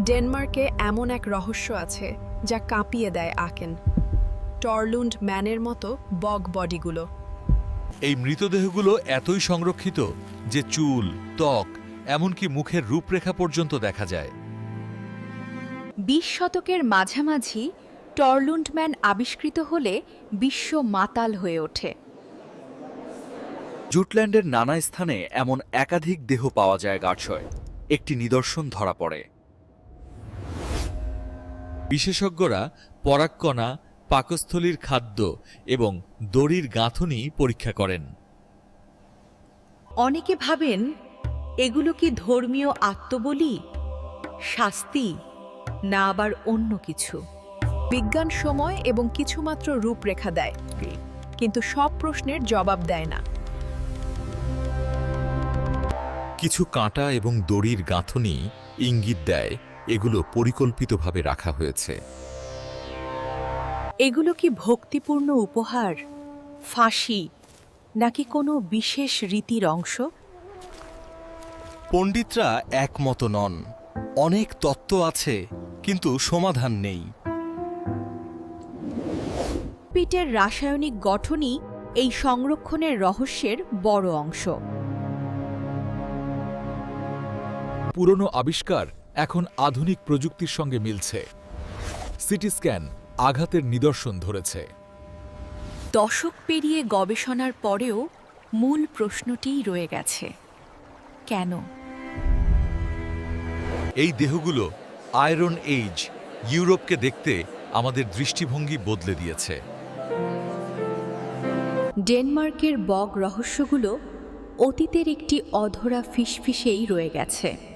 ডেনমার্কে এমন এক রহস্য আছে যা কাঁপিয়ে দেয় আকেন। টরলুন্ড ম্যানের মতো বগ বডিগুলো। এই মৃতদেহগুলো এতই সংরক্ষিত যে চুল ত্বক এমনকি মুখের রূপরেখা পর্যন্ত দেখা যায়। বিশ শতকের মাঝামাঝি টরলুন্ডম্যান আবিষ্কৃত হলে বিশ্ব মাতাল হয়ে ওঠে। জুটল্যান্ডের নানা স্থানে এমন একাধিক দেহ পাওয়া যায় গাছয় একটি নিদর্শন ধরা পড়ে। বিশেষজ্ঞরা পরাগকণা পাকস্থলীর খাদ্য এবং দড়ির গাঁথনি পরীক্ষা করেন। অনেকে ভাবেন এগুলো কি ধর্মীয় আত্মবলি শাস্তি না আবার অন্য কিছু? বিজ্ঞান সময় এবং কিছুমাত্র রূপরেখা দেয়। কিন্তু সব প্রশ্নের জবাব দেয় না। কিছু কাঁটা এবং দড়ির গাঁথনি ইঙ্গিত দেয় এগুলো পরিকল্পিতভাবে রাখা হয়েছে। এগুলো কি ভক্তিপূর্ণ উপহার ফাঁসি নাকি কোনো বিশেষ রীতির অংশ? পণ্ডিতরা একমত নন। অনেক তত্ত্ব আছে কিন্তু সমাধান নেই। পিটের রাসায়নিক গঠনই এই সংরক্ষণের রহস্যের বড় অংশ। পুরনো আবিষ্কার এখন আধুনিক প্রযুক্তির সঙ্গে মিলছে। সিটি স্ক্যান আঘাতের নিদর্শন ধরেছে। দশক পেরিয়ে গবেষণার পরেও মূল প্রশ্নটিই রয়ে গেছে কেন? এই দেহগুলো আয়রন এইজ ইউরোপকে দেখতে আমাদের দৃষ্টিভঙ্গি বদলে দিয়েছে। ডেনমার্কের বগ রহস্যগুলো অতীতের একটি অধরা ফিসফিসেই রয়ে গেছে।